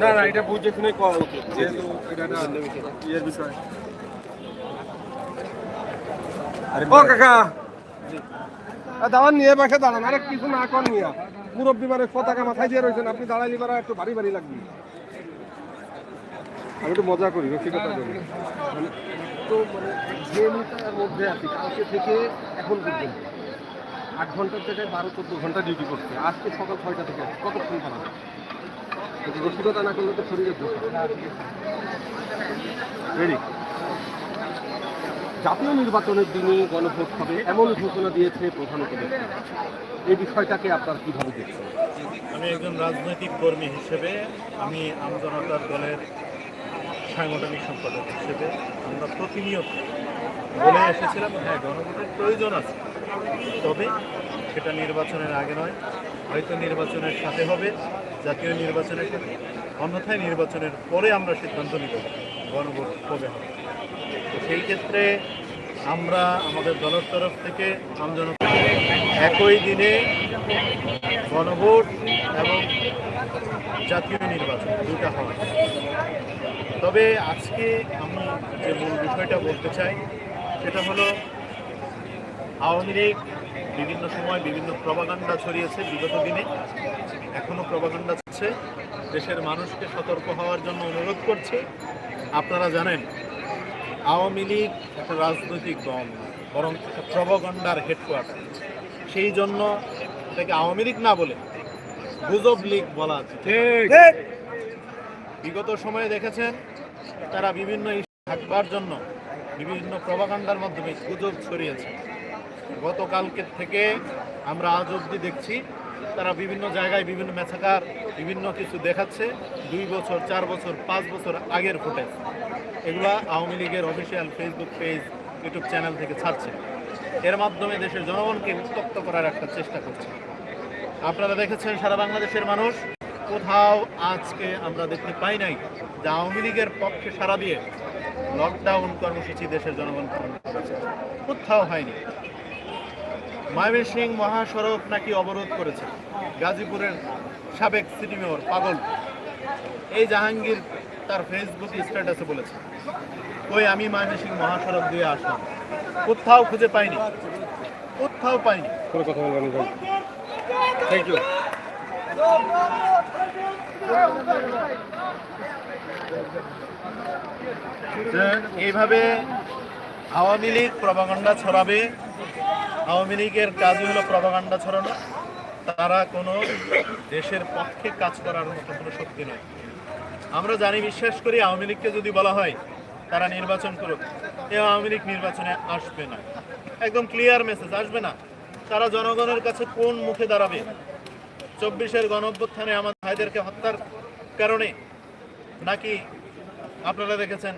না না এটা বুঝে শুনে করা উচিত যেহেতু এটা ইয়ের বিষয়। ও কাকা! দাঁড়ান নিয়ে পাশে দাঁড়ান। আরে কিছু না কর নিয়ে মুরব্বী মানে পতাকা মাথায় দিয়ে রয়েছেন। আপনি দাঁড়াইলে পারা একটু ভারী ভারী লাগবে। আমি একটু মজা করি রসিকতা করি মানে তো মানে যে মুহূর্তের মধ্যে আছি কালকে থেকে এখন পর্যন্ত। আট ঘণ্টার জায়গায় বারো, চোদ্দ ঘণ্টা ডিউটি করছে। আজকে সকাল ছয়টা থেকে কতক্ষণ করা কিন্তু রসিকতা না করলে তো শরীরে রেডি জাতীয় নির্বাচনের দিনই গণভোট হবে, এমন ঘোষণা দিয়েছে প্রধান এই বিষয়টাকে আপনার কীভাবে দেখছেন? আমি একজন রাজনৈতিক কর্মী হিসেবে, আমি আমজনতার দলের সাংগঠনিক সম্পাদক হিসেবে আমরা প্রতিনিয়ত বলে এসেছিলাম হ্যাঁ গণভোটের প্রয়োজন আছে। তবে সেটা নির্বাচনের আগে নয়, হয়তো নির্বাচনের সাথে হবে, জাতীয় নির্বাচনের সাথে, অন্যথায় নির্বাচনের পরে আমরা সিদ্ধান্ত নিব গণভোট কবে হবে। তো সেই ক্ষেত্রে আমরা আমাদের দলের তরফ থেকে আমজনতা একই দিনে গণভোট এবং জাতীয় নির্বাচন দুটা হয় তবে আজকে আমি যে মূল বিষয়টা বলতে চাই, সেটা হলো আওয়ামী লীগ বিভিন্ন সময় বিভিন্ন প্রবাগান্ডা ছড়িয়েছে বিগত দিনে এখনও প্রবাগান্ডা চলছে। দেশের মানুষকে সতর্ক হওয়ার জন্য অনুরোধ করছি আপনারা জানেন আওয়ামী লীগ একটা রাজনৈতিক দল না, বরং একটা প্রবাগান্ডার হেডকোয়ার্টার সেই জন্য এটাকে আওয়ামী লীগ না বলে গুজব লীগ বলা আছে। বিগত সময়ে দেখেছেন তারা বিভিন্ন ইস্যু থাকবার জন্য বিভিন্ন প্রভাকাণ্ডার মাধ্যমে গুজব ছড়িয়েছে। গতকালকে থেকে আমরা আজ অবধি দেখছি, তারা বিভিন্ন জায়গায় বিভিন্ন মেছাকার বিভিন্ন কিছু দেখাচ্ছে, দুই বছর, চার বছর, পাঁচ বছর আগের ফুটেজ। এগুলা আওয়ামী লীগের official Facebook page, YouTube channel থেকে ছাড়ছে। এর মাধ্যমে দেশের জনগণকে উত্তপ্ত করার একটা চেষ্টা করছে। আপনারা দেখেছেন, সারা বাংলাদেশের মানুষ কোথাও আজকে আমরা দেখতে পাই নাই যে আওয়ামী লীগের পক্ষে সারা দিয়ে লকডাউন কর্মসূচি দেশের জনগণ পালন করেছে। কোথাও হয়নি। ময়মনসিংহ মহাসড়ক নাকি অবরোধ করেছে? গাজীপুরের সাবেক সিটি মেয়র পাগল। এই জাহাঙ্গীর তার ফেসবুক স্ট্যাটাসে বলেছে ওই আমি ময়মনসিংহ মহাসড়ক দিয়ে আসলাম। কোথাও খুঁজে পাইনি। কোথাও পাইনি। কোনো কথা বলবেন থ্যাংক ইউ এইভাবে আওয়ামী লীগ প্রভাকাণ্ডা ছড়াবে। আওয়ামী লীগের কাজই হলো প্রভাকাণ্ডা ছড়ানো। তারা কোনো দেশের পক্ষে কাজ করার মতো কোনো শক্তি নয়। আমরা জানি, বিশ্বাস করি, আওয়ামী লীগকে যদি বলা হয়, তারা নির্বাচন করুক। এ আওয়ামী লীগ নির্বাচনে আসবে না। একদম ক্লিয়ার মেসেজ আসবে না। তারা জনগণের কাছে কোন মুখে দাঁড়াবে? চব্বিশের গণ অভ্যুত্থানে আমার ভাইদেরকে হত্যার কারণে নাকি আপনারা দেখেছেন,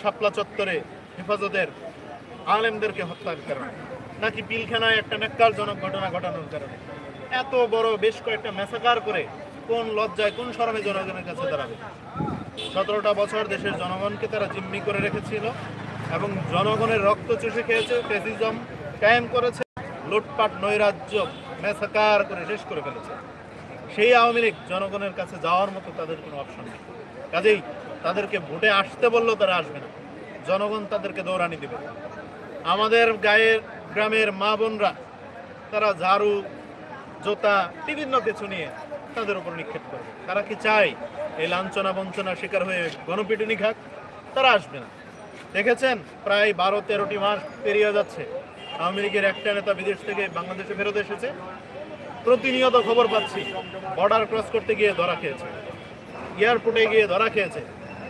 শাপলা চত্বরে হেফাজতের আলেমদেরকে হত্যার কারণে। নাকি পিলখানায় একটা ন্যাক্কারজনক ঘটনা ঘটানোর কারণে? এত বড় বেশ কয়েকটা মেসাকার করে কোন লজ্জায়, কোন শরমে জনগণের কাছে দাঁড়াবে? সতেরোটা বছর দেশের জনগণকে তারা জিম্মি করে রেখেছিল এবং জনগণের রক্ত চুষে খেয়েছে ফেসিজম কায়েম করেছে, লুটপাট, নৈরাজ্য মেসাকার করে শেষ করে ফেলেছে। সেই আওয়ামী লীগ জনগণের কাছে যাওয়ার মতো তাদের কোনো অপশন নেই। কাজেই তাদেরকে ভোটে আসতে বললেও তারা আসবে না। জনগণ তাদেরকে দৌড়ানি দেবে। আমাদের গায়ের গ্রামের মা বোনরা, তারা ঝাড়ু, জোতা, বিভিন্ন কিছু নিয়ে তাদের উপর নিক্ষেপ করবে তারা কি চায় এই লাঞ্ছনা বঞ্চনার শিকার হয়ে গণপিটুনি খাক? তারা আসবে না। দেখেছেন? প্রায় বারো, তেরোটি মাস পেরিয়ে যাচ্ছে। আওয়ামী লীগের একটা নেতা বিদেশ থেকে বাংলাদেশে ফেরত এসেছে। প্রতিনিয়ত খবর পাচ্ছি বর্ডার ক্রস করতে গিয়ে ধরা খেয়েছে। এয়ারপোর্টে গিয়ে ধরা খেয়েছে।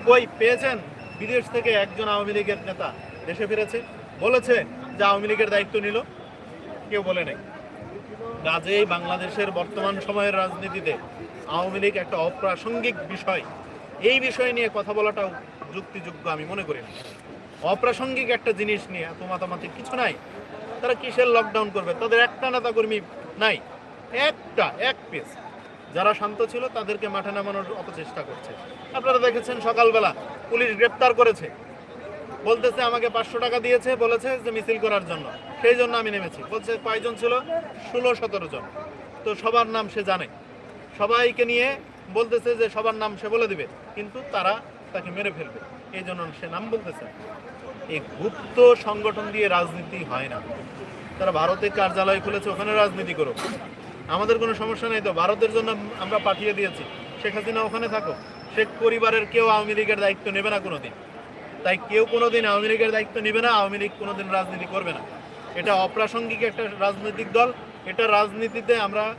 কই পেয়েছেন? বিদেশ থেকে একজন আওয়ামী লীগের নেতা দেশে ফিরেছে। বলেছে যে আওয়ামী লীগের দায়িত্ব নিল। কেউ বলে নাই। কাজেই বাংলাদেশের বর্তমান সময়ের রাজনীতিতে আওয়ামী লীগ একটা অপ্রাসঙ্গিক বিষয়। এই বিষয় নিয়ে কথা বলাটাও যুক্তিযোগ্য আমি মনে করি। অপ্রাসঙ্গিক একটা জিনিস নিয়ে এত মাতামাতির কিছু নাই। তারা কিসের লকডাউন করবে? তাদের একটা নেতা কর্মী নাই। একটা, এক পিস যারা শান্ত ছিল তাদেরকে মাঠে নামানোর অপচেষ্টা করছে। আপনারা দেখেছেন সকালবেলা পুলিশ গ্রেপ্তার করেছে। বলতেছে, আমাকে পাঁচশো টাকা দিয়েছে, বলেছে যে মিছিল করার জন্য। সেই জন্য আমি নেমেছি। বলছে, কয়জন ছিল? ষোলো, সতেরো জন। তো সবার নাম সে জানে। সবাইকে নিয়ে বলতেছে যে, সবার নাম সে বলে দিবে। কিন্তু তারা তাকে মেরে ফেলবে। এই জন্য সে নাম বলতেছে। এই গুপ্ত সংগঠন দিয়ে রাজনীতি হয় না। তারা ভারতে কার্যালয় খুলেছে, ওখানে রাজনীতি করো আমাদের কোনো সমস্যা নেই তো? ভারতের জন্য আমরা পাঠিয়ে দিয়েছি। শেখ হাসিনা ওখানে থাকো শেখ পরিবারের কেউ আওয়ামী লীগের দায়িত্ব নেবে না কোনোদিন। তাই কেউ কোনোদিন আওয়ামী লীগের দায়িত্ব নেবে না, আওয়ামী লীগ কোনোদিন রাজনীতি করবে না। এটা অপ্রাসঙ্গিক একটা রাজনৈতিক দল, এটা রাজনীতিতে আমরা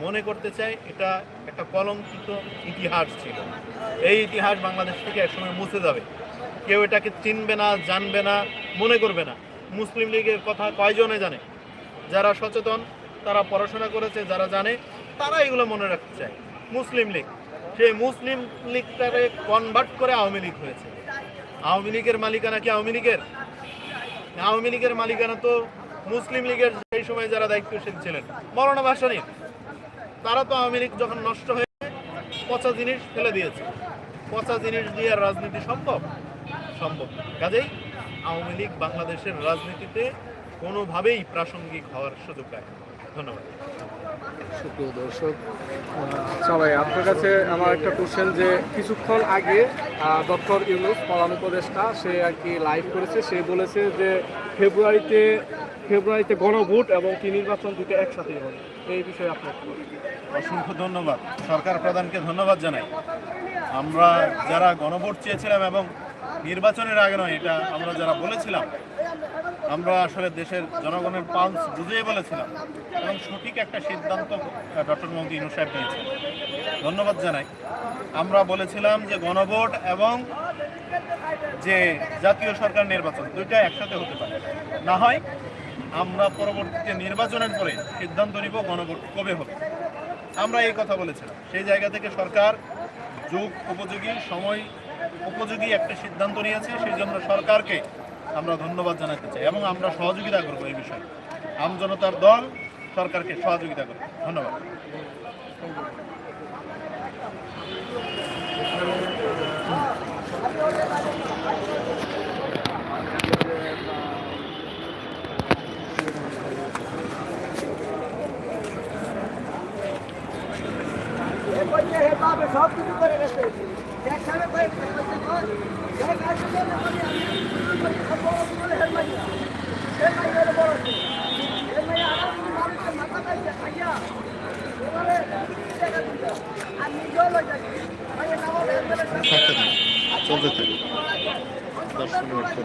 মনে করতে চাই এটা একটা কলঙ্কিত ইতিহাস ছিল। এই ইতিহাস বাংলাদেশ থেকে একসময় মুছে যাবে। কেউ এটাকে চিনবে না, জানবে না, মনে করবে না। মুসলিম লীগের কথা কয়জনে জানে? যারা সচেতন, তারা পড়াশোনা করেছে, যারা জানে, তারা এগুলো মনে রাখতে চায়। মুসলিম লীগ, সেই মুসলিম লীগটাকে কনভার্ট করে আওয়ামী লীগ হয়েছে। আওয়ামী লীগের মালিকানা কি আওয়ামী লীগের? আওয়ামী লীগের মালিকানা তো মুসলিম লীগের সেই সময় যারা দায়িত্বশীল ছিলেন। মরণা ভাসানী, তারা তো আওয়ামী লীগ যখন নষ্ট হয়ে পচা জিনিস ফেলে দিয়েছে। পচা জিনিস দিয়ে রাজনীতি সম্ভব? সম্ভব। কাজেই আওয়ামী লীগ বাংলাদেশের রাজনীতিতে কোনোভাবেই প্রাসঙ্গিক হওয়ার সুযোগ পায় ধন্যবাদ। সুপ্রিয় দর্শক ভাই আপনার কাছে আমার একটা কোশ্চেন যে, কিছুক্ষণ আগে ডক্টর ইউনুস, প্রধান উপদেষ্টা, সে আর কি লাইভ করেছে। সে বলেছে যে, ফেব্রুয়ারিতে ফেব্রুয়ারিতে গণভোট এবং কি নির্বাচন দুটো একসাথেই হবে। এই বিষয়ে আপনার অসংখ্য ধন্যবাদ। সরকার প্রধানকে ধন্যবাদ জানাই। আমরা যারা গণভোট চেয়েছিলাম এবং নির্বাচনের আগে নয়, এটা আমরা যারা বলেছিলাম আমরা আসলে দেশের জনগণের পালস বুঝেই বলেছিলাম এবং সঠিক একটা সিদ্ধান্ত ডক্টর মোহাম্মদ ইনু সাহেব নিয়েছেন ধন্যবাদ জানাই। আমরা বলেছিলাম যে গণভোট এবং যে জাতীয় সরকার নির্বাচন, দুইটা একসাথে হতে পারে। না হয় আমরা পরবর্তীতে নির্বাচনের পরে সিদ্ধান্ত নিব গণভোট কবে হবে। আমরা এই কথা বলেছিলাম। সেই জায়গা থেকে সরকার যুগ উপযোগী, সময় উপযোগী একটা সিদ্ধান্ত নিয়েছে। সেই জন্য সরকারকে আমরা ধন্যবাদ জানাতে চাই এবং আমরা সহযোগিতা করব এই বিষয়ে। আমজনতার দল সরকারকে সহযোগিতা করবে। ধন্যবাদ। সব কিছু করে গেছে। চলতে থাকে দশ মিনিট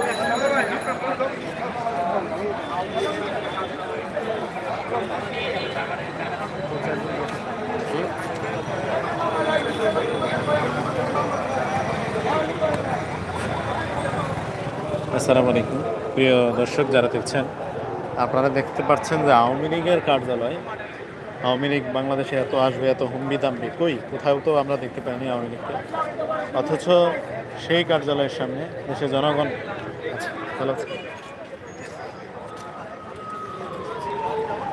আসসালামু আলাইকুম। প্রিয় দর্শক যারা দেখছেন, আপনারা দেখতে পাচ্ছেন যে আওয়ামী লীগের কার্যালয়, আওয়ামী লীগ বাংলাদেশে এত আসবে, এত হুম্বি দাম্বি কই? কোথাও তো আমরা দেখতে পাইনি আওয়ামী লীগকে। অথচ সেই কার্যালয়ের সামনে দেশের জনগণ ভালো